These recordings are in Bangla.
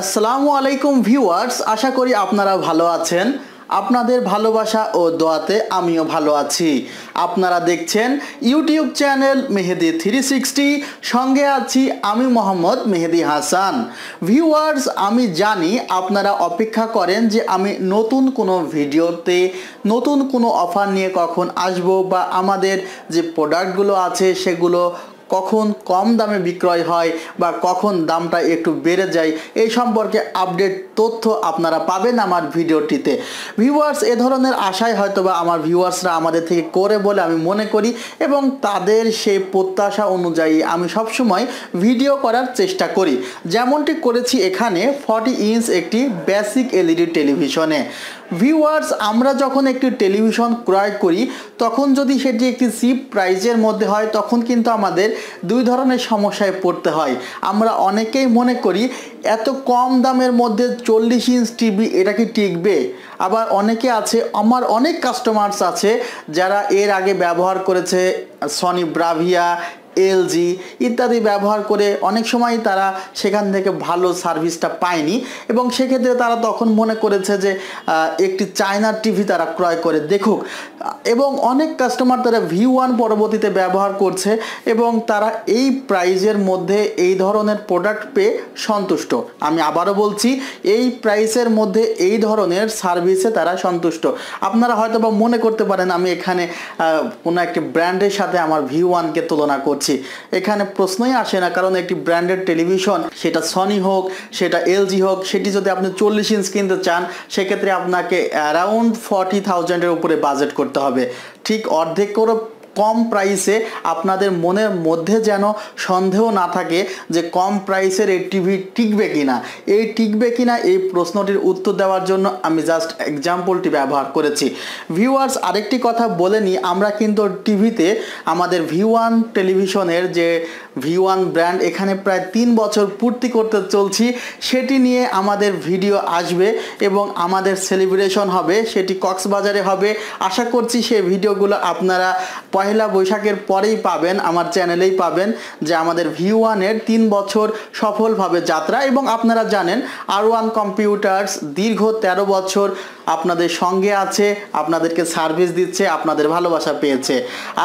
আসসালামু আলাইকুম ভিউয়ার্স, আশা করি আপনারা ভালো আছেন। আপনাদের ভালোবাসা ও দোয়াতে আমিও ভালো আছি। আপনারা দেখছেন YouTube channel Mehedi three sixty. সঙ্গে আছি আমি মোহাম্মদ মেহেদি হাসান। ভিউয়ার্স, আমি জানি আপনারা অপেক্ষা করেন যে আমি নতুন কোনো ভিডিওতে নতুন কোনো অফার নিয়ে কখন আসব বা আমাদের যে প্রোডাক্টগুলো আছে সেগুলো কখন কম দামে বিক্রয় হয় বা কখন দামটা একটু বেড়ে যায়, এই সম্পর্কে আপডেট তথ্য আপনারা পাবেন আমার ভিডিওটিতে। ভিউয়ার্স এ ধরনের আশায় হয়তো বা আমার ভিউয়ার্সরা আমাদের থেকে করে বলে আমি মনে করি এবং তাদের সেই প্রত্যাশা অনুযায়ী আমি সবসময় ভিডিও করার চেষ্টা করি। যেমনটি করেছি এখানে ফর্টি ইঞ্চ একটি বেসিক এলইডি টেলিভিশনে ভিউয়ার্স আমরা যখন একটি টেলিভিশন ক্রয় করি, তখন যদি সেটি একটি চিপ প্রাইজের মধ্যে হয়, তখন কিন্তু আমাদের দুই ধরনের সমস্যায় পড়তে হয়। আমরা অনেকেই মনে করি, এত কম দামের মধ্যে চল্লিশ ইঞ্চ টিভি এটা কি টিকবে? আবার অনেকে আছে, আমার অনেক কাস্টমার্স আছে, যারা এর আগে ব্যবহার করেছে সনি ব্রাভিয়া এলজি ইত্যাদি ব্যবহার করে অনেক সময় তারা সেখান থেকে ভালো সার্ভিসটা পায়নি এবং সেক্ষেত্রে তারা তখন মনে করেছে যে একটি চায়নার টিভি তারা ক্রয় করে দেখুক। এবং অনেক কাস্টমার তারা ভি ওয়ান পরবর্তীতে ব্যবহার করছে এবং তারা এই প্রাইজের মধ্যে এই ধরনের প্রোডাক্ট পেয়ে সন্তুষ্ট। আমি আবারও বলছি, এই প্রাইসের মধ্যে এই ধরনের সার্ভিসে তারা সন্তুষ্ট। আপনারা হয়তো বা মনে করতে পারেন, আমি এখানে কোনো একটি ব্র্যান্ডের সাথে আমার ভি ওয়ানকে তুলনা করছি। করছি এখানে প্রশ্নই আসে না, কারণ একটি ব্র্যান্ডেড টেলিভিশন সেটা সনি হোক, সেটা এলজি হোক, সেটি যদি আপনি চল্লিশ ইঞ্চ কিনতে চান, সেক্ষেত্রে আপনাকে অ্যারাউন্ড ফর্টি থাউজেন্ডের উপরে বাজেট করতে হবে। ঠিক অর্ধেক করে কম প্রাইসে আপনাদের মনের মধ্যে যেন সন্দেহ না থাকে যে কম প্রাইসের এই টিভি টিকবে কিনা। এই টিকবে কিনা এই প্রশ্নটির উত্তর দেওয়ার জন্য আমি জাস্ট এক্সাম্পলটি ব্যবহার করেছি। ভিউয়ার্স আরেকটি কথা বলে নিই আমরা কিন্তু টিভিতে আমাদের ভি ওয়ান টেলিভিশনের যে ভি ওয়ান ব্র্যান্ড এখানে প্রায় তিন বছর পূর্তি করতে চলছি, সেটি নিয়ে আমাদের ভিডিও আসবে এবং আমাদের সেলিব্রেশন হবে, সেটি কক্সবাজারে হবে। আশা করছি সেই ভিডিওগুলো আপনারা পয়লা বৈশাখের পরেই পাবেন, আমার চ্যানেলেই পাবেন, যে আমাদের ভি ওয়ানের তিন বছর সফলভাবে যাত্রা এবং আপনারা জানেন আর ওয়ান কম্পিউটার্স দীর্ঘ ১৩ বছর আপনাদের সঙ্গে আছে, আপনাদেরকে সার্ভিস দিচ্ছে, আপনাদের ভালোবাসা পেয়েছে।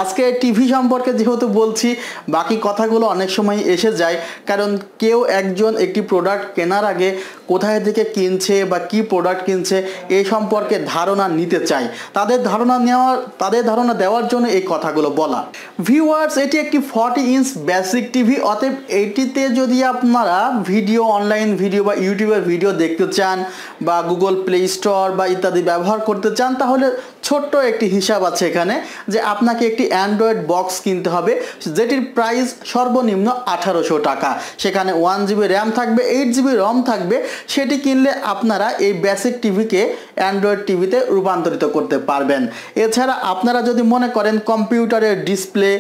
আজকে টিভি সম্পর্কে যেহেতু বলছি, বাকি কথাগুলো অনেক সময় এসে যায়, কারণ কেউ একজন একটি প্রোডাক্ট কেনার আগে কোথায় থেকে কিনছে বা কি প্রোডাক্ট কিনছে এই সম্পর্কে ধারণা নিতে চায়। তাদের ধারণা নেওয়ার তাদের ধারণা দেওয়ার জন্য এই কথাগুলো বলা। ভিউয়ার্স এটি একটি ফর্টি ইঞ্চ বেসিক টিভি অতএব এটিতে যদি আপনারা ভিডিও অনলাইন ভিডিও বা ইউটিউবের ভিডিও দেখতে চান বা গুগল প্লে স্টোর বা ইত্যাদি ব্যবহার করতে চান, তাহলে ছোট্ট একটি হিসাব আছে এখানে যে আপনাকে একটি অ্যান্ড্রয়েড বক্স কিনতে হবে, যেটির প্রাইস সর্বনিম্ন আঠারোশো টাকা। সেখানে ওয়ান জিবি র্যাম থাকবে এইট জিবি রম থাকবে, সেটি কিনলে আপনারা এই বেসিক টিভিকে অ্যান্ড্রয়েড টিভিতে রূপান্তরিত করতে পারবেন। এছাড়া আপনারা যদি মনে করেন কম্পিউটারের ডিসপ্লে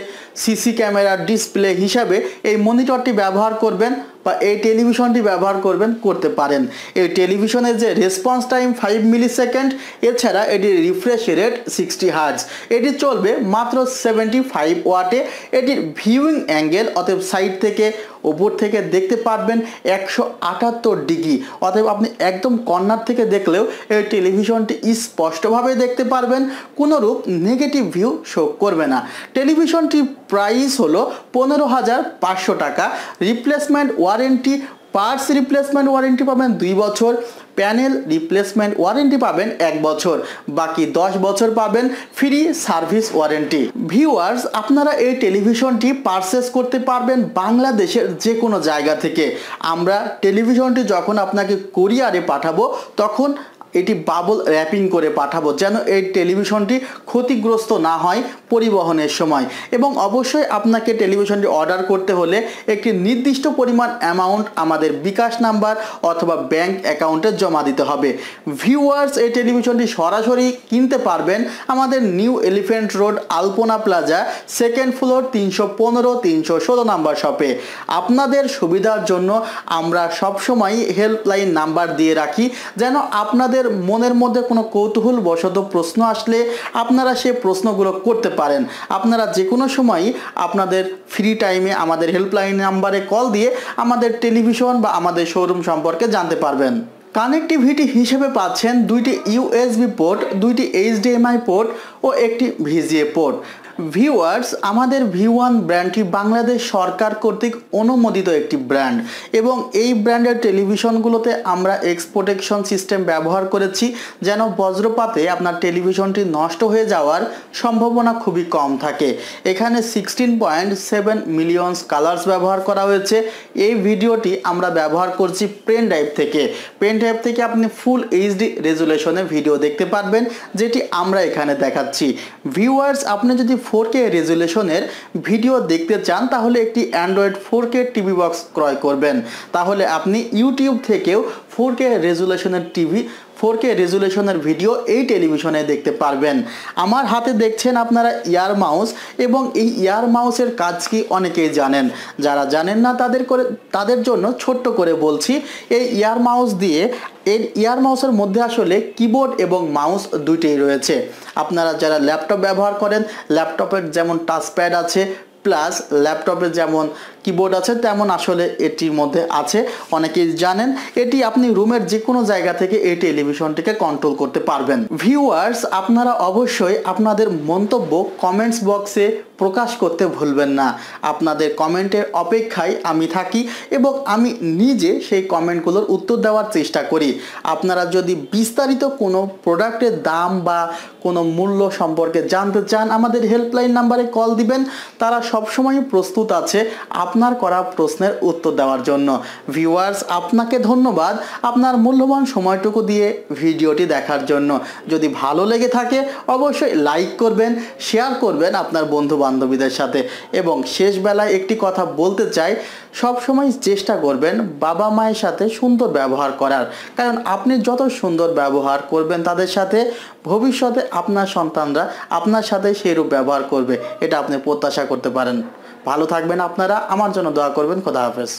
সিসি ক্যামেরার ডিসপ্লে হিসাবে এই মনিটরটি ব্যবহার করবেন বা এই টেলিভিশনটি ব্যবহার করবেন, করতে পারেন। এই টেলিভিশনের যে response time five millisecond এছাড়া এটির রিফ্রেশ রেট সিক্সটি হার্জ এটি চলবে মাত্র সেভেন্টি ফাইভ ওয়াটে এটির ভিউইং অ্যাঙ্গেল অতএব সাইড থেকে ওপর থেকে দেখতে পারবেন একশো আটাত্তর ডিগ্রি। অতএব আপনি একদম কর্নার থেকে দেখলেও এই টেলিভিশনটি স্পষ্টভাবে দেখতে পারবেন, কোনোরূপ নেগেটিভ ভিউ শো করবে না। টেলিভিশনটির প্রাইস হলো পনেরো হাজার পাঁচশো টাকা। Replacement warranty parts replacement warranty পাবেন দুই বছর প্যানেল রিপ্লেসমেন্ট ওয়ারেন্টি পাবেন এক বছর, বাকি দশ বছর পাবেন ফ্রি সার্ভিস ওয়ারেন্টি ভিউয়ার্স আপনারা এই টেলিভিশনটি পারচেস করতে পারবেন বাংলাদেশের যে কোনো জায়গা থেকে। আমরা টেলিভিশনটি যখন আপনাকে কোরিয়ারে পাঠাবো, তখন এটি বাবল র্যাপিং করে পাঠাবো যেন এই টেলিভিশনটি ক্ষতিগ্রস্ত না হয় পরিবহনের সময়। এবং অবশ্যই আপনাকে টেলিভিশনটি অর্ডার করতে হলে একটি নির্দিষ্ট পরিমাণ অ্যামাউন্ট আমাদের বিকাশ নাম্বার অথবা ব্যাংক অ্যাকাউন্টে জমা দিতে হবে। ভিউয়ার্স এই টেলিভিশনটি সরাসরি কিনতে পারবেন আমাদের new elephant road Alpana plaza second floor তিনশো পনেরো, তিনশো ষোলো নাম্বার শপে আপনাদের সুবিধার জন্য আমরা সবসময় হেল্পলাইন নাম্বার দিয়ে রাখি যেন আপনাদের আপনাদের মনের মধ্যে কোনো কৌতূহল বশত প্রশ্ন আসলে আপনারা সে প্রশ্নগুলো করতে পারেন। আপনারা যে কোনো সময়ই আপনাদের ফ্রি টাইমে আমাদের হেল্পলাইন নাম্বারে কল দিয়ে আমাদের টেলিভিশন বা আমাদের শোরুম সম্পর্কে জানতে পারবেন। কানেক্টিভিটি হিসেবে পাচ্ছেন দুইটি ইউএসবি পোর্ট দুইটি এইচডিএমআই পোর্ট ও একটি ভিজিএ পোর্ট ভিউয়ার্স আমাদের ভি ওয়ান ব্র্যান্ডটি বাংলাদেশ সরকার কর্তৃক অনুমোদিত একটি ব্র্যান্ড এবং এই ব্র্যান্ডের টেলিভিশনগুলোতে আমরা এক্সপোর্টেকশন সিস্টেম ব্যবহার করেছি যেন বজ্রপাতে আপনার টেলিভিশনটি নষ্ট হয়ে যাওয়ার সম্ভাবনা খুবই কম থাকে। এখানে sixteen point seven millions colours ব্যবহার করা হয়েছে। এই ভিডিওটি আমরা ব্যবহার করছি পেন ড্রাইভ থেকে। পেন ড্রাইভ থেকে আপনি ফুল এইচডি রেজুলেশনে ভিডিও দেখতে পারবেন, যেটি আমরা এখানে দেখাচ্ছি। ভিউয়ার্স আপনি যদি ফোর কে রেজুলেশনের ভিডিও দেখতে চান, তাহলে একটি Android four K TV box ক্রয় করবেন। তাহলে আপনি ইউটিউব থেকেও ফোর কে রেজুলেশনের টিভি ফোর কে রেজুলেশনের ভিডিও এই টেলিভিশনে দেখতে পারবেন। আমার হাতে দেখছেন আপনারা ইয়ার মাউস এবং এই ইয়ার মাউসের কাজ কি অনেকেই জানেন। যারা জানেন না তাদের করে, তাদের জন্য ছোট্ট করে বলছি, এই ইয়ার মাউস দিয়ে, এর ইয়ার মাউসের মধ্যে আসলে কিবোর্ড এবং মাউস দুইটাই রয়েছে। আপনারা যারা ল্যাপটপ ব্যবহার করেন, ল্যাপটপের যেমন টাচপ্যাড আছে প্লাস ল্যাপটপে যেমন কিবোর্ড আছে, তেমন আসলে এটির মধ্যে আছে। অনেকেই জানেন, এটি আপনি রুমের যে কোনো জায়গা থেকে এই টেলিভিশনটিকে কন্ট্রোল করতে পারবেন। ভিউয়ার্স আপনারা অবশ্যই আপনাদের মন্তব্য কমেন্টস বক্সে প্রকাশ করতে ভুলবেন না। আপনাদের কমেন্টের অপেক্ষায় আমি থাকি এবং আমি নিজে সেই কমেন্টগুলোর উত্তর দেওয়ার চেষ্টা করি। আপনারা যদি বিস্তারিত কোনো প্রোডাক্টের দাম বা কোনো মূল্য সম্পর্কে জানতে চান, আমাদের হেল্পলাইন নাম্বারে কল দিবেন। তারা সবসময় প্রস্তুত আছে। আপনার করা প্রশ্নের উত্তর দেওয়ার জন্য। ভিউয়ার্স আপনাকে ধন্যবাদ আপনার মূল্যবান সময়টুকু দিয়ে ভিডিওটি দেখার জন্য। যদি ভালো লেগে থাকে, অবশ্যই লাইক করবেন শেয়ার করবেন আপনার বন্ধু বান্ধবীদের সাথে। এবং শেষ বেলায় একটি কথা বলতে চাই, সবসময় চেষ্টা করবেন বাবা মায়ের সাথে সুন্দর ব্যবহার করার। কারণ আপনি যত সুন্দর ব্যবহার করবেন তাদের সাথে, ভবিষ্যতে আপনার সন্তানরা আপনার সাথে সেইরূপ ব্যবহার করবে, এটা আপনি প্রত্যাশা করতে পারেন। ভালো থাকবেন আপনারা আমার জন্য দোয়া করবেন খোদা হাফেজ।